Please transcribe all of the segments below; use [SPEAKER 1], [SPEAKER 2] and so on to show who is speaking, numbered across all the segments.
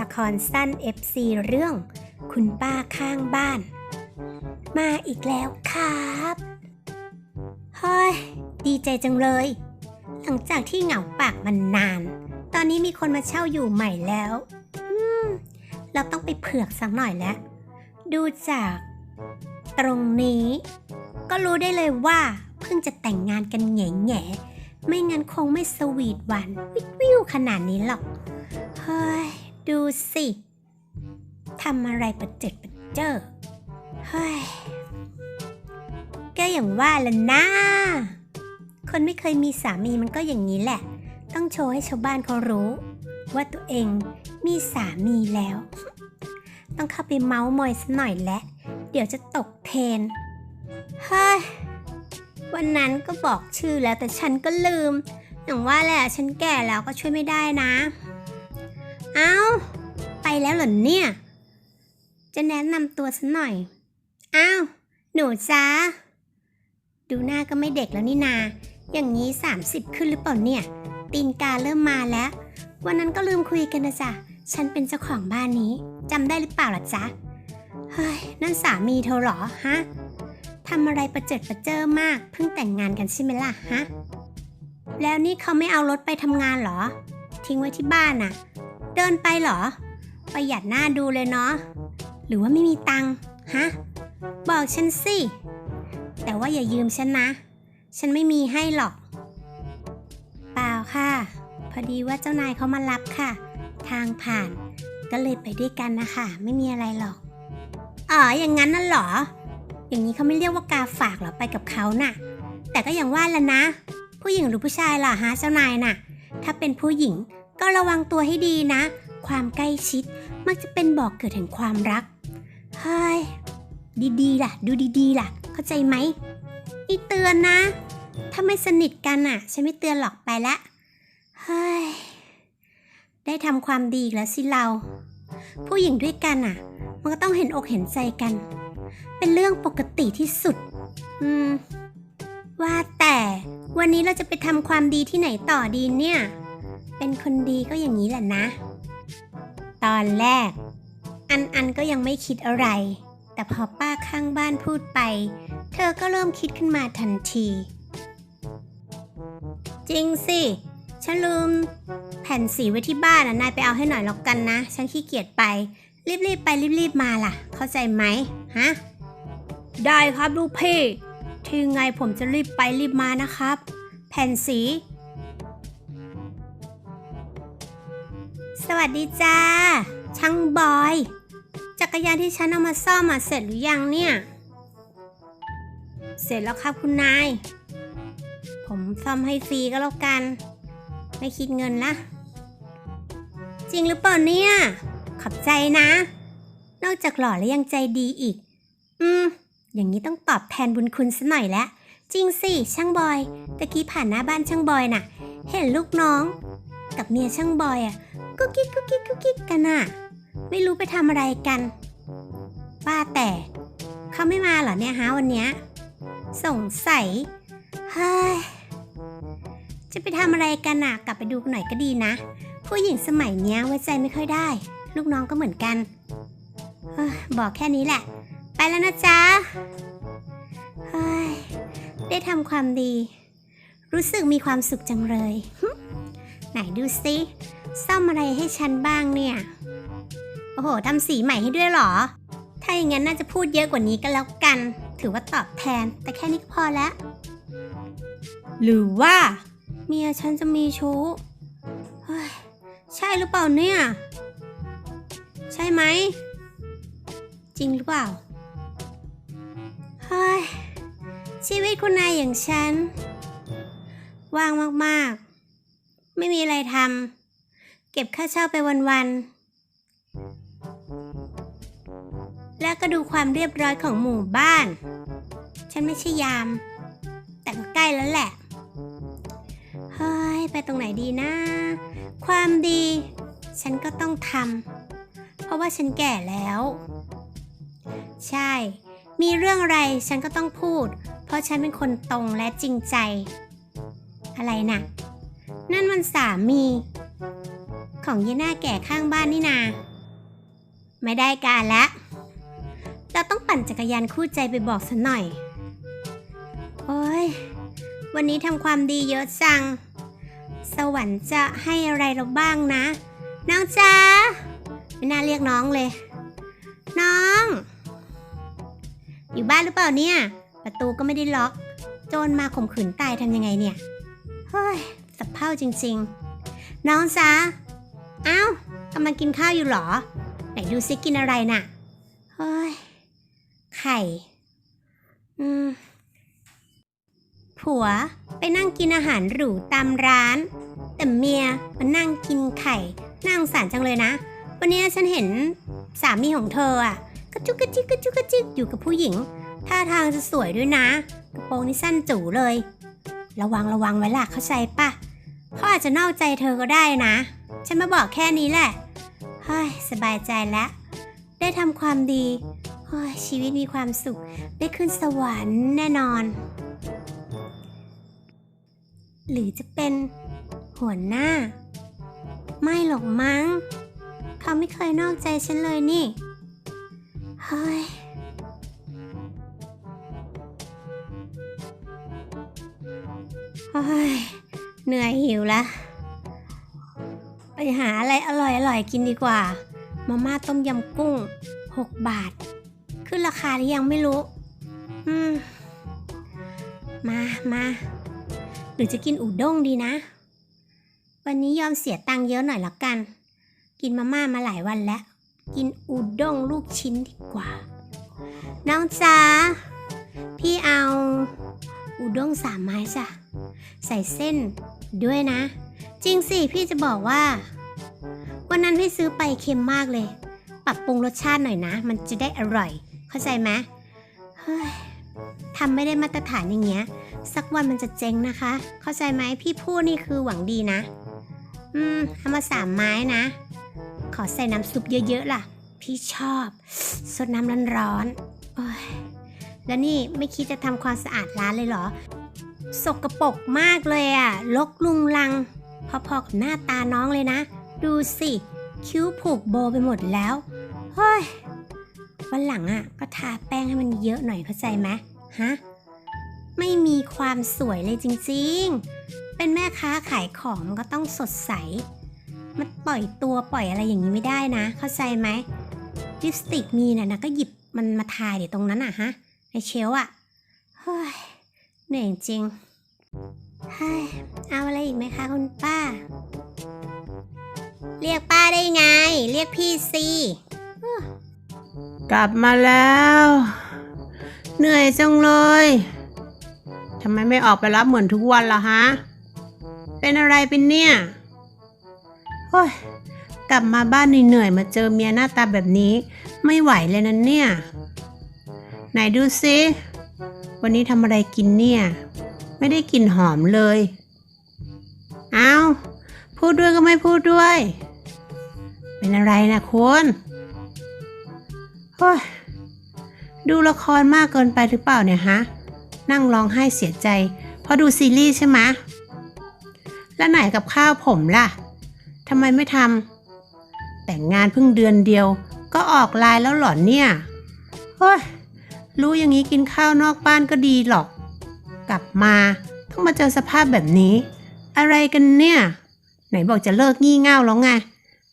[SPEAKER 1] ละครสั้น FC เรื่อง คุณป้าข้างบ้าน มาอีกแล้วครับเฮ้ยดีใจจังเลย หลังจากที่เหงาปากมันนาน ตอนนี้มีคนมาเช่าอยู่ใหม่แล้วอืมเราต้องไปเผือกสักหน่อยแล้ว ดูจาก ตรงนี้ ก็รู้ได้เลยว่า เพิ่งจะแต่งงานกันแง่แง่ไม่งั้นคงไม่สวีทหวานวิววิวขนาดนี้หรอก เฮ้ย ดูสิทำอะไรประเจิดประเจอเฮ้ยก็อย่างว่าละนะคนไม่เคยมีสามีมันก็อย่างนี้แหละ ต้องโชว์ให้ชาวบ้านเขารู้ ว่าตัวเองมีสามีแล้ว ต้องเข้าไปเมาส์มอยสัหน่อยแหละเดี๋ยวจะตกเทนเฮ้ยวันนั้นก็บอกชื่อแล้วแต่ฉันก็ลืม อย่างว่าแหละฉันแก่แล้วก็ช่วยไม่ได้นะ เอา้าไปแล้วเหรอเนี่ย จะแนะนำตัวสันหน่อย อ้าว หนูจ้าดูหน้าก็ไม่เด็กแล้วนี่นา อย่างนี้ 30 ขึ้นหรือเปล่าเนี่ย ตีนกาเริ่มมาแล้ว วันนั้นก็ลืมคุยกันนะจ๊ะ ฉันเป็นเจ้าของบ้านนี้จำได้หรือเปล่าล่ะจ๊ะ เฮ้ย นั่นสามีเธอเหรอฮะทำอะไรประเจิดประเจิอมาก เพิ่งแต่งงานกันใช่ไหมล่ะฮะ แล้วนี่เขาไม่เอารถไปทำงานเหรอ ทิ้งไว้ที่บ้านน่ะ เดินไปเหรอ ประหยัดหน้าดูเลยเนาะ หรือว่าไม่มีตังค์ฮะ บอกฉันสิ แต่ว่าอย่ายืมฉันนะ ฉันไม่มีให้หรอก เปล่าค่ะ พอดีว่าเจ้านายเขามารับค่ะ ทางผ่าน ก็เลยไปด้วยกันนะคะ ไม่มีอะไรหรอก อ๋อ อย่างนั้นน่ะเหรอ อย่างนี้เขาไม่เรียกว่ากาฝากหรอไปกับเขาน่ะ แต่ก็อย่างว่าแหละนะ ผู้หญิงหรือผู้ชายล่ะฮะเจ้านายน่ะ ถ้าเป็นผู้หญิง ก็ระวังตัวให้ดีนะ ความใกล้ชิดมักจะเป็นบอกเกิดแห่งความรักเฮ้ยดีๆล่ะ ดูดีๆล่ะ เข้าใจไหมนี่เตือนนะ ถ้าไม่สนิทกันอะ ฉันไม่เตือนหรอกไปละเฮ้ยได้ทำความดีแล้วสิเรา ผู้หญิงด้วยกันอะ มันก็ต้องเห็นอกเห็นใจกัน เป็นเรื่องปกติที่สุด อืม ว่าแต่วันนี้เราจะไปทำความดีที่ไหนต่อดีเนี่ย เป็นคนดีก็อย่างนี้แหละนะ ตอนแรก อันอันก็ยังไม่คิดอะไร แต่พอป้าข้างบ้านพูดไป เธอก็เริ่มคิดขึ้นมาทันที จริงสิฉันลืมแผ่นสีไว้ที่บ้านนะนายไปเอาให้หน่อยแล้วกันนะ ฉันขี้เกียจไป รีบๆไปรีบๆมาล่ะ เข้าใจไหมฮะ ได้ครับลูกพี่ทีไงผมจะรีบไปรีบมานะครับ แผ่นสี สวัสดีจ้า ช่างบอย จักรยานที่ฉันเอามาซ่อมมาเสร็จหรือยังเนี่ย เสร็จแล้วครับคุณนาย ผมซ่อมให้ฟรีก็แล้วกัน ไม่คิดเงินละ จริงหรือเปล่าเนี่ย ขอบใจนะ นอกจากหล่อแล้วยังใจดีอีก อืม อย่างนี้ต้องตอบแทนบุญคุณซะหน่อยแล้วจริงสิ ช่างบอยตะกี้ผ่านหน้าบ้านช่างบอยน่ะ เห็นลูกน้อง กับเมียช่างบอยอะ กุ๊กกิ๊กกุ๊กกิ๊กกุ๊กกิ๊กกันน่ะ ไม่รู้ไปทำอะไรกันว่าแต่เขาไม่มาเหรอเนี่ยฮะวันเนี้ยสงสัยเฮ้ยจะไปทำอะไรกันน่ะ กลับไปดูกันหน่อยก็ดีนะ ผู้หญิงสมัยเนี้ยไว้ใจไม่ค่อยได้ ลูกน้องก็เหมือนกันเฮ้ยบอกแค่นี้แหละ ไปแล้วนะจ๊ะเฮ้ยได้ทำความดี รู้สึกมีความสุขจังเลย ไหนดูสิ ซ่อมอะไรให้ฉันบ้างเนี่ย โอ้โหทำสีใหม่ให้ด้วยหรอ ถ้าอย่างนั้นน่าจะพูดเยอะกว่านี้ก็แล้วกัน ถือว่าตอบแทน แต่แค่นี้ก็พอแล้ว หรือว่า เมียฉันจะมีชู้เฮ้ยใช่หรือเปล่าเนี่ย ใช่ไหม จริงหรือเปล่าเฮ้ยชีวิตคุณนายอย่างฉัน ว่างมาก ๆ ไม่มีอะไรทำ เก็บค่าเช่าไปวันๆ แล้วก็ดูความเรียบร้อยของหมู่บ้าน ฉันไม่ใช่ยาม แต่ก็ใกล้แล้วแหละ เฮ้ย ไปตรงไหนดีนะ ความดี ฉันก็ต้องทำ เพราะว่าฉันแก่แล้ว ใช่ มีเรื่องอะไรฉันก็ต้องพูด เพราะฉันเป็นคนตรงและจริงใจ อะไรนะ่ะ นั่นมันสามี ของยีน้าแก่ข้างบ้านนี่นา ไม่ได้การละ เราต้องปั่นจักรยานคู่ใจไปบอกสันหน่อย โอ้ย วันนี้ทำความดีเยอะจัง สวรรค์จะให้อะไรเราบ้างนะ น้องจ้าไม่น่าเรียกน้องเลย น้อง อยู่บ้านหรือเปล่าเนี่ย ประตูก็ไม่ได้ล็อก โจรมาข่มขืนตายทำยังไงเนี่ย เฮ้ยสับเพ่าจริง ๆ น้องจ้า อ้าวกำลังกินข้าวอยู่หรอ ไหนดูซิกินอะไรน่ะ เฮ้ย ไข่ อืม ผัวไปนั่งกินอาหารหรูตามร้าน แต่เมียมานั่งกินไข่น่าสงสารจังเลยนะ วันนี้ฉันเห็นสามีของเธออะกระจุกกระจิกกระจุกกระจิกอยู่กับผู้หญิง ท่าทางจะสวยด้วยนะ กระโปรงนี่สั้นจู๋เลย ระวังระวังไว้ล่ะเข้าใจปะเขาอาจจะนอกใจเธอก็ได้นะ ฉันมาบอกแค่นี้แหละเฮ้ยสบายใจแล้วได้ทำความดีเฮ้ยชีวิตมีความสุข ได้ขึ้นสวรรค์แน่นอน หรือจะเป็นหัวหน้า ไม่หรอกมั้ง เขาไม่เคยนอกใจฉันเลยนี่ เฮ้ยเฮ้ย เหนื่อยหิวแล้วาอะไรอร่อยอร่อยๆกินดีกว่า มาม่าต้มยำกุ้ง 6 บาท ขึ้นราคาหรือยังไม่รู้ อืม มามาหรือจะกินอุด้งดีนะ วันนี้ยอมเสียตังค์เยอะหน่อยละกัน กินมาม่ามาหลายวันแล้ว กินอุด้งลูกชิ้นดีกว่า น้องจ๋าพี่เอาอุด้งสามไม้จ้ะ ใส่เส้นด้วยนะ จริงสิ พี่จะบอกว่า วันนั้นพี่ซื้อไปเค็มมากเลย ปรับปรุงรสชาติหน่อยนะ มันจะได้อร่อย เข้าใจไหมเฮ้ยทำไม่ได้มาตรฐานอย่างเงี้ย สักวันมันจะเจ๊งนะคะ เข้าใจไหมพี่พูดนี่คือหวังดีนะ อืมเอามาสามไม้นะ ขอใส่น้ำซุปเยอะๆล่ะ พี่ชอบสดน้ำร้อนๆโอ้ยแล้วนี่ไม่คิดจะทำความสะอาดร้านเลยเหรอ สกรปรกมากเลยอะลกลุงลัง พอๆกับหน้าตาน้องเลยนะ ดูสิ คิ้วผูกโบไปหมดแล้ว เฮ้ย วันหลังอะก็ทาแป้งให้มันเยอะหน่อยเข้าใจไหมฮะ ไม่มีความสวยเลยจริงๆ เป็นแม่ค้าขายของมันก็ต้องสดใส มันปล่อยตัวปล่อยอะไรอย่างนี้ไม่ได้นะ เข้าใจไหมลิปสติกมีน่ะนะก็หยิบมันมาทาเดี๋ยวตรงนั้นอะฮะ ในเชลฟ์อะเฮ้ย เหนื่อยจริงเฮ้ยเอาอะไรอีกไหมคะคุณป้า เรียกป้าได้ไง เรียกพี่สิ
[SPEAKER 2] กลับมาแล้ว เหนื่อยจังเลยทำไมไม่ออกไปรับเหมือนทุกวันล่ะฮะ เป็นอะไรเป็นเนี่ยโอ้ยกลับมาบ้านเหนื่อยๆมาเจอเมียหน้าตาแบบนี้ ไม่ไหวเลยนะเนี่ย ไหนดูซิวันนี้ทำอะไรกินเนี่ย ไม่ได้กลิ่นหอมเลย เอาพูดด้วยก็ไม่พูดด้วย เป็นอะไรนะคุณเฮ้ยดูละครมากเกินไปหรือเปล่าเนี่ยฮะ นั่งร้องไห้เสียใจเพราะดูซีรีส์ใช่ไหมแล้วไหนกับข้าวผมล่ะทำไมไม่ทำแต่งงานเพิ่งเดือนเดียว ก็ออกไลน์แล้วหรอเนี่ยเฮ้ยรู้อย่างนี้กินข้าวนอกบ้านก็ดีหรอก กลับมาต้องมาเจอสภาพแบบนี้ อะไรกันเนี่ย ไหนบอกจะเลิกงี่เง่าแล้วไง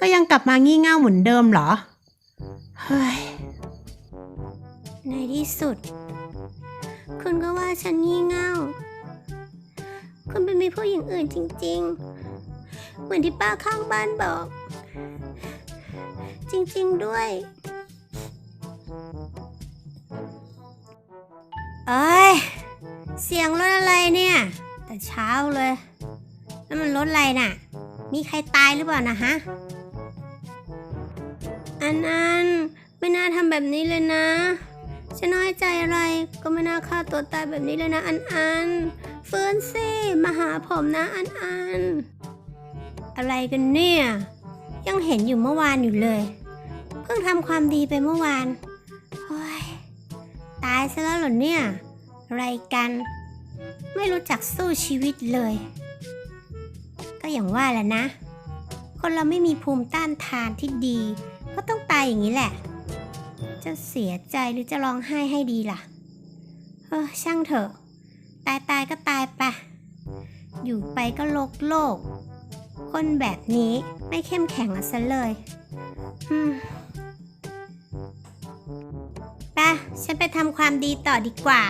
[SPEAKER 2] ก็ยังกลับมางี่เง่าเหมือนเดิมเหรอ เฮ้ย
[SPEAKER 1] ในที่สุด คุณก็ว่าฉันงี่เง่า คุณเป็นมีผู้หญิงอื่นจริง ๆ เหมือนที่ป้าข้างบ้านบอก จริง ๆ ด้วย เอ้ย เสียงรถอะไรเนี่ย แต่เช้าเลย แล้วมันรถอะไรน่ะ มีใครตายหรือเปล่านะฮะ อันอันไม่น่าทำแบบนี้เลยนะ ฉันน้อยใจอะไรก็ไม่น่าฆ่าตัวตายแบบนี้เลยนะ อันอันฟื้นสิมาหาผมนะ อันอัน อะไรกันเนี่ย ยังเห็นอยู่เมื่อวานอยู่เลย เพิ่งทำความดีไปเมื่อวานโอ้ยตายซะแล้วเหรอเนี่ย อะไรกัน ไม่รู้จักสู้ชีวิตเลย ก็อย่างว่าแหละนะ คนเราไม่มีภูมิต้านทานที่ดี ก็ต้องตายอย่างนี้แหละ จะเสียใจหรือจะร้องไห้ให้ดีล่ะ เออช่างเถอะ ตายตายก็ตายไป อยู่ไปก็โลกโลก คนแบบนี้ไม่เข้มแข็งอะซะเลยอืมไปะฉันไปทำความดีต่อดีกว่า